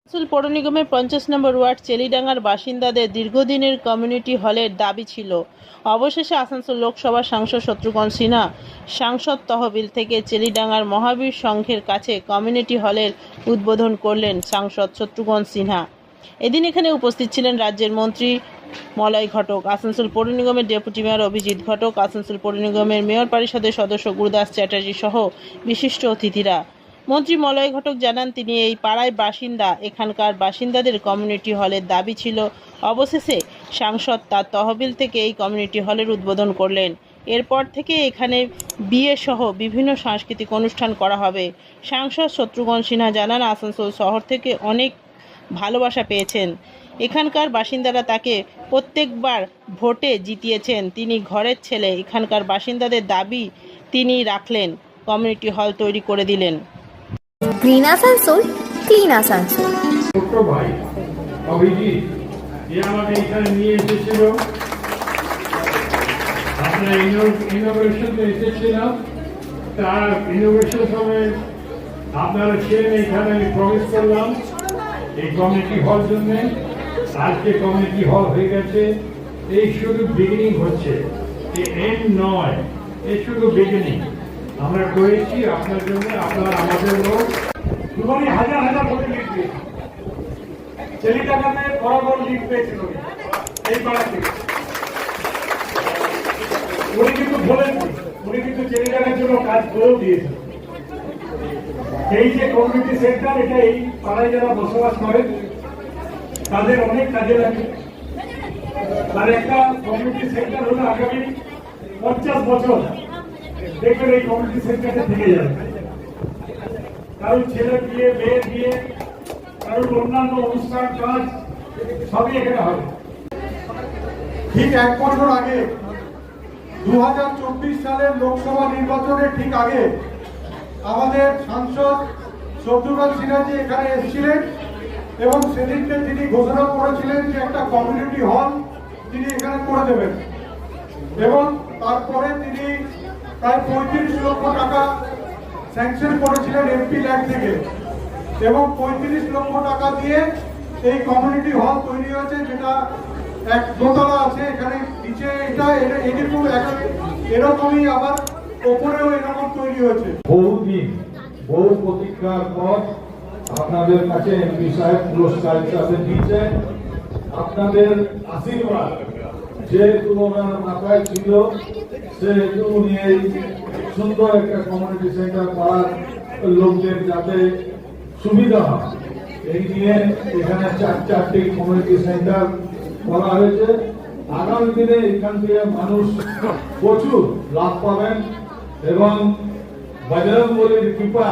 আসানসোল পৌর নিগমের পঞ্চাশ নম্বর ওয়ার্ড চেলিডাঙ্গার বাসিন্দাদের দীর্ঘদিনের কমিউনিটি হলের দাবি ছিল। অবশেষে আসানসোল লোকসভা সাংসদ শত্রুঘ্ন সিনহা সাংসদ তহবিল থেকে চেলিডাঙ্গার মহাবীর সংঘের কাছে কমিউনিটি হলের উদ্বোধন করলেন সাংসদ শত্রুঘ্ন সিনহা। এদিন এখানে উপস্থিত ছিলেন রাজ্যের মন্ত্রী মলয় ঘটক, আসানসোল পৌর নিগমের ডেপুটি মেয়র অভিজিৎ ঘটক, আসানসোল পৌর নিগমের মেয়র পরিষদের সদস্য গুরুদাস চ্যাটার্জি সহ বিশিষ্ট অতিথিরা। মন্ত্রী মলয় ঘটক জানান, তিনি এই পাড়ায় বাসিন্দা, এখানকার বাসিন্দাদের কমিউনিটি হলের দাবি ছিল, অবশেষে সাংসদ তার তহবিল থেকে এই কমিউনিটি হলের উদ্বোধন করলেন। এরপর থেকে এখানে বিয়ে সহ বিভিন্ন সাংস্কৃতিক অনুষ্ঠান করা হবে। সাংসদ শত্রুঘ্ন সিনহা জানান, আসানসোল শহর থেকে অনেক ভালোবাসা পেয়েছেন। এখানকার বাসিন্দারা তাকে প্রত্যেকবার ভোটে জিতিয়েছেন। তিনি ঘরের ছেলে। এখানকার বাসিন্দাদের দাবি তিনি রাখলেন। কমিউনিটি হল তৈরি করে দিলেন। গ্রিন আসানসোল ক্লিন আসানসোল ছোট্ট ভাই অভিজিৎ যে আমাকে এখানে নিয়ে এসেছিল। আপনার ইনোভেশন এসেছিলাম। তার ইনোভেশন সময় আপনারা ছিলেন এখানে আমি প্রবেশ করলাম। এই কমিটি হল জন্য আজকে কমিটি হল হয়ে গেছে। এই শুধু বিগিনিং হচ্ছে। এন্ড নয়। এই শুধু বিগিনিং আমরা করেছি আপনার জন্য, আপনার আমাদের লোক। হাজার হাজার লিড পেয়েছে চেলিটাকাতে বরাবর লিড পেয়েছিল এই পাড়া থেকে উনি কিন্তু বলেন উনি কিন্তু চেলিটাকার জন্য কাজ করেও দিয়েছেন। এই যে কমিউনিটি সেন্টার এটা এই পাড়ায় যারা বসবাস করেন তাদের অনেক কাজে লাগে। তার একটা কমিউনিটি সেন্টার হলো আগামী পঞ্চাশ বছর দেখবেন এই কমিউনিটি সেন্টারটা থেকে যাবে। কারোর ছেলে বিয়ে, মেয়ে বিয়ে, কারোর অন্যান্য অনুষ্ঠান, কাজ, সবই এখানে হবে। ঠিক এক বছর আগে দু হাজার চব্বিশ সালের লোকসভা নির্বাচনের ঠিক আগে আমাদের সাংসদ শত্রুঘ্ন সিনহাজি এখানে এসেছিলেন এবং সেদিনকে তিনি ঘোষণা করেছিলেন যে একটা কমিউনিটি হল তিনি এখানে করে দেবেন। এবং তারপরে তিনি প্রায় পঁয়ত্রিশ লক্ষ টাকা স্যাংশন করেছিলেন এমপি ল্যান্ড থেকে। এবং পঁয়ত্রিশ লক্ষ টাকা দিয়ে এই কমিউনিটি হল তৈরি হয়েছে, যেটা এক দোতলা আছে এখানে, নিচে এটা এরকমই আবার ওপরেও তৈরি হয়েছে। বহুদিন, বহু প্রতীক্ষার পর আপনাদের কাছে এমপি সাহেব পুরস্কার আপনাদের আশীর্বাদ যেহেতু ওনার মাথায় ছিল সুন্দর একটা কমিউনিটি সেন্টার লোকদের যাতে সুবিধা হয়। এই নিয়ে এখানে চার চারটি কমিউনিটি সেন্টার করা হয়েছে। আগামী দিনে এখান থেকে মানুষ প্রচুর লাভ পাবেন। এবং বজরং বলির কৃপা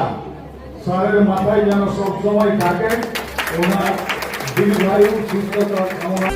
স্যারের মাথায় যেন সবসময় থাকে ওনার দীর্ঘায়ু সুস্থতা কামনা